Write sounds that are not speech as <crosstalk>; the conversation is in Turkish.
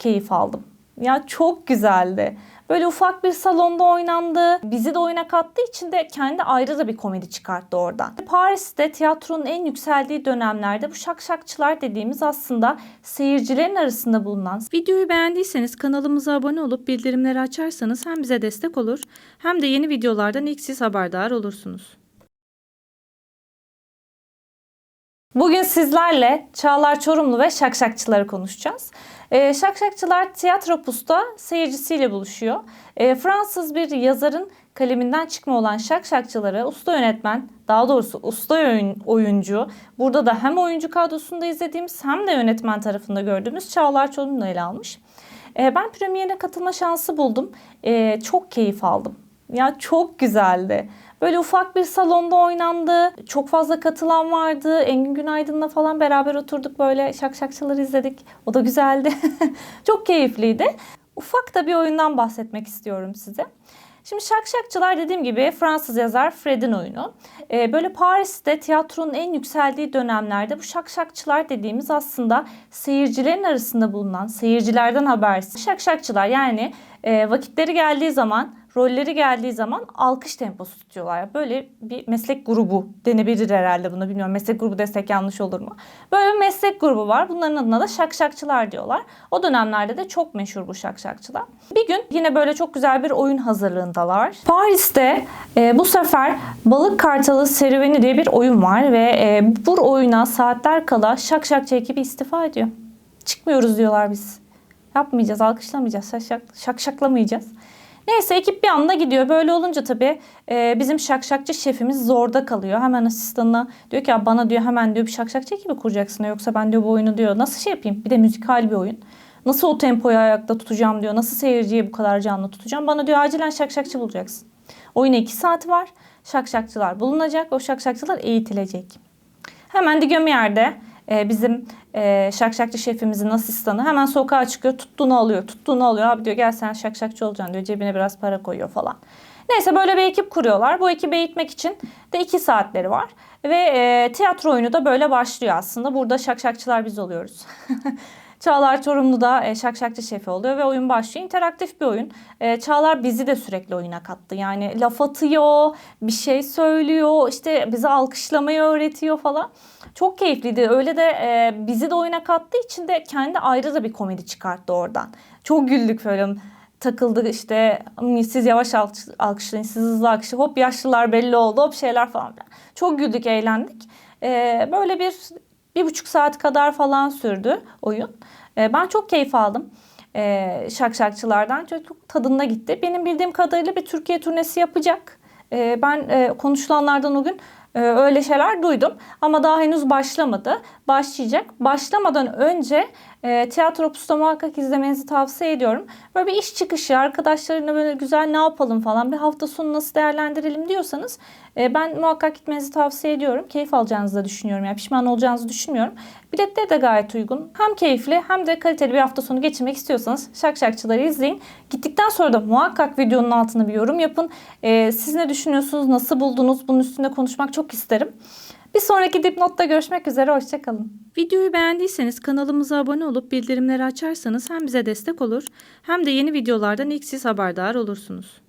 keyif aldım. Ya çok güzeldi. Böyle ufak bir salonda oynandı. Bizi de oyuna kattığı için de kendi ayrı da bir komedi çıkarttı oradan. Paris'te tiyatronun en yükseldiği dönemlerde bu şakşakçılar dediğimiz aslında seyircilerin arasında bulunan Videoyu beğendiyseniz kanalımıza abone olup bildirimleri açarsanız hem bize destek olur hem de yeni videolardan ilk siz haberdar olursunuz. Bugün sizlerle Çağlar Çorumlu ve Şakşakçıları konuşacağız. Ee, Şakşakçılar tiyatro pusta seyircisiyle buluşuyor. Ee, Fransız bir yazarın kaleminden çıkma olan Şakşakçıları usta yönetmen, daha doğrusu usta oyun- oyuncu, burada da hem oyuncu kadrosunda izlediğimiz hem de yönetmen tarafında gördüğümüz Çağlar Çorumlu ele almış. Ee, ben premierine katılma şansı buldum. Ee, çok keyif aldım. Ya çok güzeldi. Böyle ufak bir salonda oynandı. Çok fazla katılan vardı. Engin Günaydın'la falan beraber oturduk böyle şakşakçıları izledik. O da güzeldi. <laughs> çok keyifliydi. Ufak da bir oyundan bahsetmek istiyorum size. Şimdi Şakşakçılar dediğim gibi Fransız yazar Fred'in oyunu. Ee, böyle Paris'te tiyatronun en yükseldiği dönemlerde bu şakşakçılar dediğimiz aslında seyircilerin arasında bulunan, seyircilerden habersiz şakşakçılar yani e, vakitleri geldiği zaman, rolleri geldiği zaman alkış temposu tutuyorlar. Böyle bir meslek grubu denebilir herhalde buna bilmiyorum. Meslek grubu desek yanlış olur mu? Böyle bir meslek grubu var. Bunların adına da şakşakçılar diyorlar. O dönemlerde de çok meşhur bu şakşakçılar. Bir gün yine böyle çok güzel bir oyun hazırlığındalar. Paris'te e, bu sefer Balık Kartalı Serüveni diye bir oyun var ve e, bu oyuna saatler kala şakşakçı ekibi istifa ediyor. Çıkmıyoruz diyorlar biz. Yapmayacağız, alkışlamayacağız, şakşak, şakşaklamayacağız. Neyse ekip bir anda gidiyor. Böyle olunca tabii e, bizim şakşakçı şefimiz zorda kalıyor. Hemen asistanına diyor ki "Ya bana diyor hemen diyor bir şakşakçı ekibi kuracaksın. Yoksa ben diyor bu oyunu diyor nasıl şey yapayım? Bir de müzikal bir oyun. Nasıl o tempoyu ayakta tutacağım diyor. Nasıl seyirciyi bu kadar canlı tutacağım. Bana diyor acilen şakşakçı bulacaksın. Oyuna iki saat var. Şakşakçılar bulunacak. O şakşakçılar eğitilecek. Hemen Digömier'de e, bizim e, şakşakçı şefimizin asistanı hemen sokağa çıkıyor. Tuttuğunu alıyor. Tuttuğunu alıyor. Abi diyor gel sen şakşakçı olacaksın diyor. Cebine biraz para koyuyor falan. Neyse böyle bir ekip kuruyorlar. Bu ekibi eğitmek için de iki saatleri var. Ve e, tiyatro oyunu da böyle başlıyor aslında. Burada şakşakçılar biz oluyoruz. <laughs> Çağlar Çorumlu da e, şakşakçı şefi oluyor ve oyun başlıyor. İnteraktif bir oyun. E, Çağlar bizi de sürekli oyuna kattı. Yani laf atıyor, bir şey söylüyor, işte bizi alkışlamayı öğretiyor falan. Çok keyifliydi. Öyle de e, bizi de oyuna kattığı için de kendi ayrı da bir komedi çıkarttı oradan. Çok güldük böyle takıldı işte "Hmm, siz yavaş alkış, alkışlayın, siz hızlı alkışlayın. Hop yaşlılar belli oldu, hop şeyler falan. Çok güldük, eğlendik. E, böyle bir bir buçuk saat kadar falan sürdü oyun. E, ben çok keyif aldım. E, şakşakçılardan çok, tadında gitti. Benim bildiğim kadarıyla bir Türkiye turnesi yapacak. E, ben e, konuşulanlardan o gün e, öyle şeyler duydum. Ama daha henüz başlamadı. Başlayacak. Başlamadan önce e, Tiyatro Pusta muhakkak izlemenizi tavsiye ediyorum. Böyle bir iş çıkışı, arkadaşlarına böyle güzel ne yapalım falan, bir hafta sonu nasıl değerlendirelim diyorsanız e, ben muhakkak gitmenizi tavsiye ediyorum. Keyif alacağınızı da düşünüyorum. Yani pişman olacağınızı düşünmüyorum. Biletleri de gayet uygun. Hem keyifli hem de kaliteli bir hafta sonu geçirmek istiyorsanız Şakşakçıları izleyin. Gittikten sonra da muhakkak videonun altına bir yorum yapın. E, siz ne düşünüyorsunuz? Nasıl buldunuz? Bunun üstünde konuşmak çok isterim. Bir sonraki dipnotta görüşmek üzere. Hoşçakalın. Videoyu beğendiyseniz kanalımıza abone olup bildirimleri açarsanız hem bize destek olur hem de yeni videolardan ilk siz haberdar olursunuz.